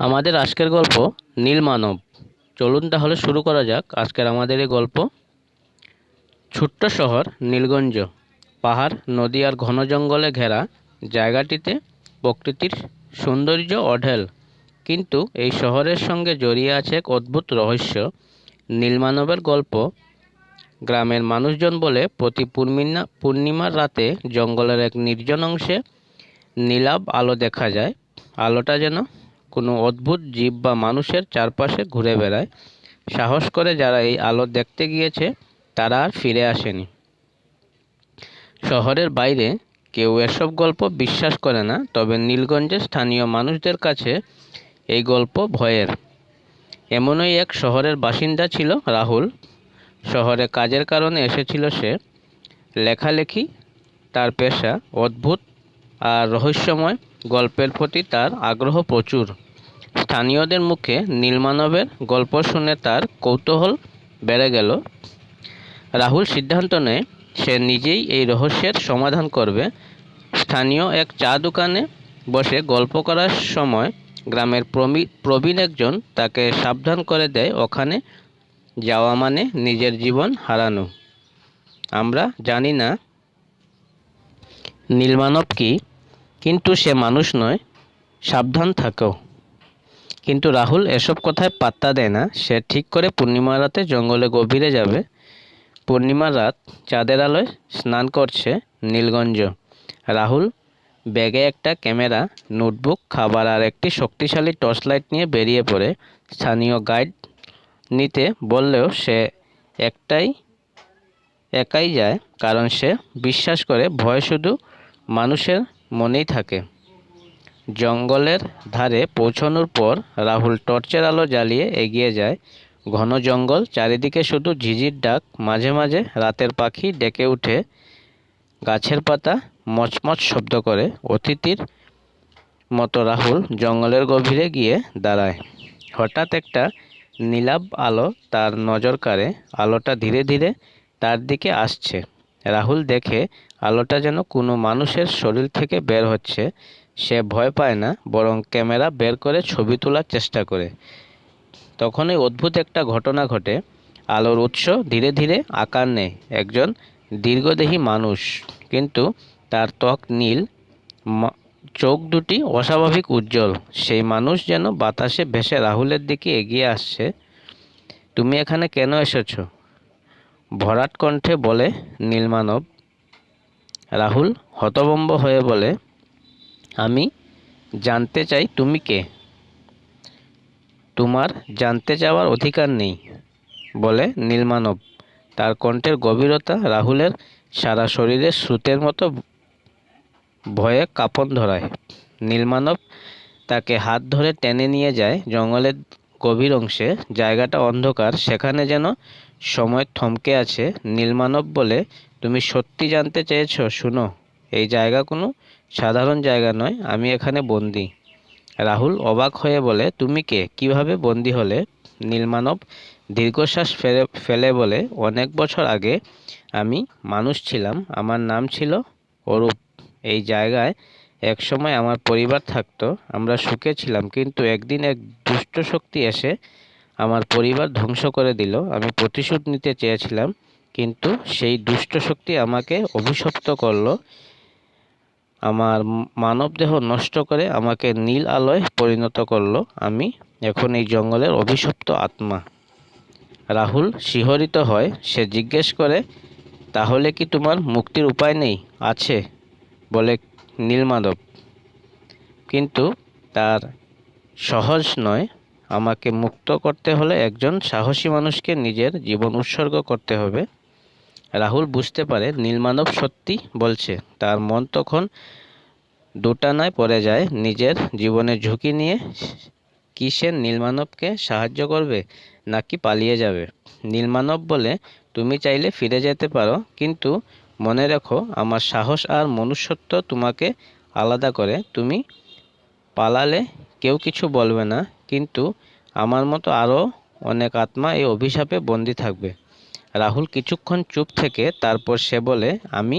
আমাদের আজকের গল্প নীলমানব চলুন তাহলে শুরু করা যাক আজকের আমাদের এই গল্প। ছোট্ট শহর নীলগঞ্জ। পাহাড়, নদী আর ঘন জঙ্গলে ঘেরা জায়গাটিতে প্রকৃতির সৌন্দর্য অঢেল। কিন্তু এই শহরের সঙ্গে জড়িয়ে আছে এক অদ্ভুত রহস্য। নীলমানবের গল্প গ্রামের মানুষজন বলে প্রতি পূর্ণিমা পূর্ণিমার রাতে জঙ্গলের এক নির্জন অংশে নীলাভ আলো দেখা যায়। আলোটা যেন কোনো অদ্ভুত জীব বা মানুষের চারপাশে ঘুরে বেড়ায়। সাহস করে যারা এই আলো দেখতে গিয়েছে, তারা আর ফিরে আসেনি। শহরের বাইরে কেউ এসব গল্প বিশ্বাস করে না, তবে নীলগঞ্জের স্থানীয় মানুষদের কাছে এই গল্প ভয়ের। এমনই এক শহরের বাসিন্দা ছিল রাহুল। শহরে কাজের কারণে এসেছিল সে। লেখালেখি, তার পেশা অদ্ভুত আর রহস্যময়, গল্পের প্রতি তার আগ্রহ প্রচুর। স্থানীয়দের মুখে নীলমানবের গল্প শুনে তার কৌতূহল বেড়ে গেল। রাহুল সিদ্ধান্ত নেয়, সে নিজেই এই রহস্যের সমাধান করবে। স্থানীয় এক চা দোকানে বসে গল্প করার সময় গ্রামের প্রবী- প্রবীণ একজন তাকে সাবধান করে দেয়, ওখানে যাওয়া মানে নিজের জীবন হারানো। আমরা জানি না নীলমানব কি, কিন্তু সে মানুষ নয়। সাবধান থাকো। কিন্তু রাহুল এসব কথায় পাত্তা দেয় না। সে ঠিক করে পূর্ণিমা রাতে জঙ্গলে গভীরে যাবে। পূর্ণিমা রাত চাঁদের আলোয় স্নান করছে নীলগঞ্জ। রাহুল ব্যাগে একটা ক্যামেরা, নোটবুক, খাবার আর একটি শক্তিশালী টর্চ লাইট নিয়ে বেরিয়ে পড়ে। স্থানীয় গাইড নিতে বললেও সে একটাই, একাই যায়, কারণ সে বিশ্বাস করে ভয় শুধু মানুষের মনেই থাকে। জঙ্গলের ধারে পৌঁছানোর পর রাহুল টর্চের আলো জ্বালিয়ে এগিয়ে যায়। ঘন জঙ্গল, চারিদিকে শুধু ঝিঝির ডাক, মাঝে মাঝে রাতের পাখি ডেকে উঠে গাছের পাতা মচমচ শব্দ করে। অতিথির মতো রাহুল জঙ্গলের গভীরে গিয়ে দাঁড়ায়। হঠাৎ একটা নীলাভ আলো তার নজর কাড়ে। আলোটা ধীরে ধীরে তার দিকে আসছে। রাহুল দেখে আলোটা যেন কোনো মানুষের শরীর থেকে বের হচ্ছে। সে ভয় পায় না, বরং ক্যামেরা বের করে ছবি তোলার চেষ্টা করে। তখনই অদ্ভুত একটা ঘটনা ঘটে। আলোর উৎস ধীরে ধীরে আকার নেয় একজন দীর্ঘদেহী মানুষ। কিন্তু তার ত্বক নীল চোখ দুটি অস্বাভাবিক উজ্জ্বল। সেই মানুষ যেন বাতাসে ভেসে রাহুলের দিকে এগিয়ে আসছে। তুমি এখানে কেন এসেছ? ভরাট কণ্ঠে বলে নীলমানব। রাহুল হতভম্ব হয়ে বলে আমি জানতে চাই তুমি কে। তোমার জানতে চাওয়ার অধিকার নেই, বলে নীলমানব। তার কণ্ঠের গভীরতা রাহুলের সারা শরীরের স্রোতের মতো ভয়ে কাঁপন ধরায়। নীলমানব তাকে হাত ধরে টেনে নিয়ে যায় জঙ্গলের গভীর অংশে। জায়গাটা অন্ধকার, সেখানে যেন সময় থমকে আছে। নীলমানব বলে, তুমি সত্যি জানতে চেয়েছো? শুনো, এই জায়গা কোনো সাধারণ জায়গা নয়, আমি এখানে বন্দি। রাহুল অবাক হয়ে বলে, তুমি কে? কীভাবে বন্দি হলে? নীলমানব দীর্ঘশ্বাস ফেলে ফেলে বলে, অনেক বছর আগে আমি মানুষ ছিলাম, আমার নাম ছিল অরূপ। এই জায়গায় এক সময় আমার পরিবার থাকতো, আমরা সুখে ছিলাম, কিন্তু একদিন এক দুষ্ট শক্তি এসে আমার পরিবার ধ্বংস করে দিল। আমি প্রতিশোধ নিতে চেয়েছিলাম, কিন্তু সেই দুষ্ট শক্তি আমাকে অভিশপ্ত করল আমার ম- মানবদেহ নষ্ট করে আমাকে নীল আলোয় পরিণত করল আমি। এখন এই জঙ্গলের অভিশপ্ত আত্মা। রাহুল শিহরিত হয়, সে জিজ্ঞেস করে, তাহলে কি তোমার মুক্তির উপায় নেই? আছে, বলে নীলমাধব কিন্তু তার সহজ নয়। আমাকে মুক্ত করতে হলে একজন সাহসী মানুষকে নিজের জীবন উৎসর্গ করতে হবে। রাহুল বুঝতে পারে নীলমানব সত্যি বলছে। তার মন তখন দোটানায় পড়ে যায়। নিজের জীবনের ঝুঁকি নিয়ে কি সে নীলমানবকে সাহায্য করবে নাকি পালিয়ে যাবে? নীলমানব বলে, তুমি চাইলে ফিরে যেতে পারো, কিন্তু মনে রেখো, আমার সাহস আর মনুষ্যত্ব তোমাকে আলাদা করে। তুমি পালালে কেউ কিছু বলবে না, কিন্তু আমার মতো আরও অনেক আত্মা এই অভিশাপে বন্দি থাকবে। রাহুল কিছুক্ষণ চুপ থেকে তারপর সে বলে, আমি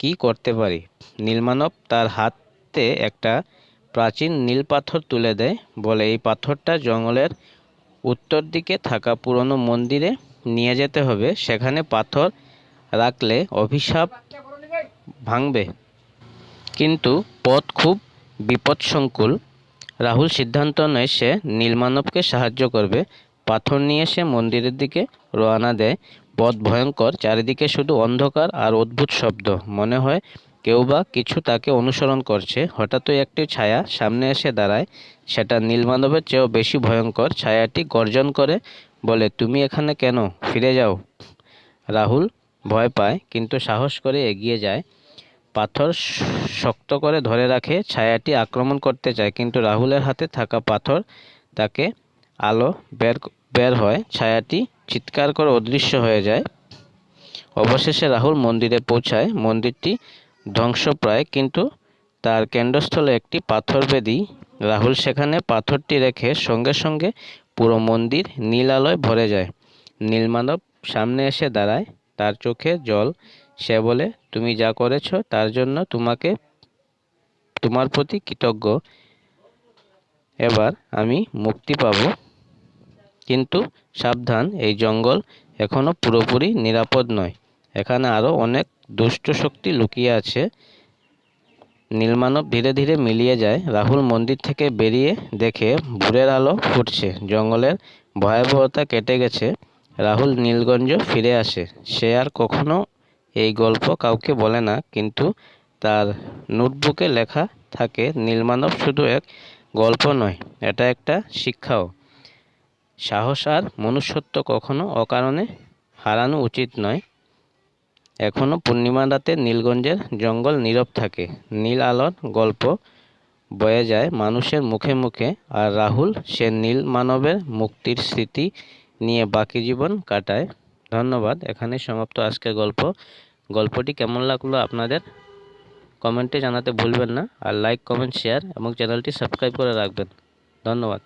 কি করতে পারি? নীলমানব তার হাতে একটা প্রাচীন নীল পাথর তুলে দেয়, বলে, এই পাথরটা জঙ্গলের উত্তর দিকে থাকা পুরনো মন্দিরে নিয়ে যেতে হবে। সেখানে পাথর রাখলে অভিশাপ ভাঙবে। কিন্তু পথ খুব বিপদসংকুল। রাহুল সিদ্ধান্ত নেয় সে নীলমানবকে সাহায্য করবে। পাথর নিয়ে সে মন্দিরের দিকে রওনা দেয়। পথ ভয়ঙ্কর, চারিদিকে শুধু অন্ধকার আর অদ্ভুত শব্দ। মনে হয় কেউ বা কিছু তাকে অনুসরণ করছে। হঠাৎই একটি ছায়া সামনে এসে দাঁড়ায়। সেটা নীলমাধবের চেয়েও বেশি ভয়ঙ্কর। ছায়াটি গর্জন করে বলে, তুমি এখানে কেন? ফিরে যাও। রাহুল ভয় পায়, কিন্তু সাহস করে এগিয়ে যায়। পাথর শক্ত করে ধরে রাখে। ছায়াটি আক্রমণ করতে চায়, কিন্তু রাহুলের হাতে থাকা পাথর তাকে আলো বের বের হয়, ছায়াটি চিৎকার করে অদৃশ্য হয়ে যায়। অবশেষে রাহুল মন্দিরে পৌঁছায়। মন্দিরটি ধ্বংসপ্রায়, কিন্তু তার কেন্দ্রস্থলে একটি পাথর বেদি। রাহুল সেখানে পাথরটি রেখে সঙ্গে সঙ্গে পুরো মন্দির নীল আলোয় ভরে যায়। নীলমানব সামনে এসে দাঁড়ায়। তার চোখে জল। সে বলে, তুমি যা করেছ, তার জন্য তোমাকে, তোমার প্রতি কৃতজ্ঞ। এবার আমি মুক্তি পাব। কিন্তু সাবধান, এই জঙ্গল এখনও পুরোপুরি নিরাপদ নয়। এখানে আরও অনেক দুষ্ট শক্তি লুকিয়ে আছে। নীলমানব ধীরে ধীরে মিলিয়ে যায়। রাহুল মন্দির থেকে বেরিয়ে দেখে ভোরের আলো ফুটছে। জঙ্গলের ভয়াবহতা কেটে গেছে। রাহুল নীলগঞ্জ ফিরে আসে। সে আর কখনো এই গল্প কাউকে বলে না, কিন্তু তার নোটবুকে লেখা থাকে, নীলমানব শুধু এক গল্প নয়, এটা একটা শিক্ষাও। সাহস আর মনুষ্যত্ব কখনো অকারণে হারানো উচিত নয়। এখনও পূর্ণিমা রাতে নীলগঞ্জের জঙ্গল নীরব থাকে। নীল আলোর গল্প বয়ে যায় মানুষের মুখে মুখে আর রাহুল সে নীল মানবের মুক্তির স্মৃতি নিয়ে বাকি জীবন কাটায়। ধন্যবাদ। এখানে সমাপ্ত আজকের গল্প। গল্পটি কেমন লাগল আপনাদের? কমেন্টে জানাতে ভুলবেন না। আর লাইক, কমেন্ট, শেয়ার এবং চ্যানেলটি সাবস্ক্রাইব করে রাখবেন। ধন্যবাদ।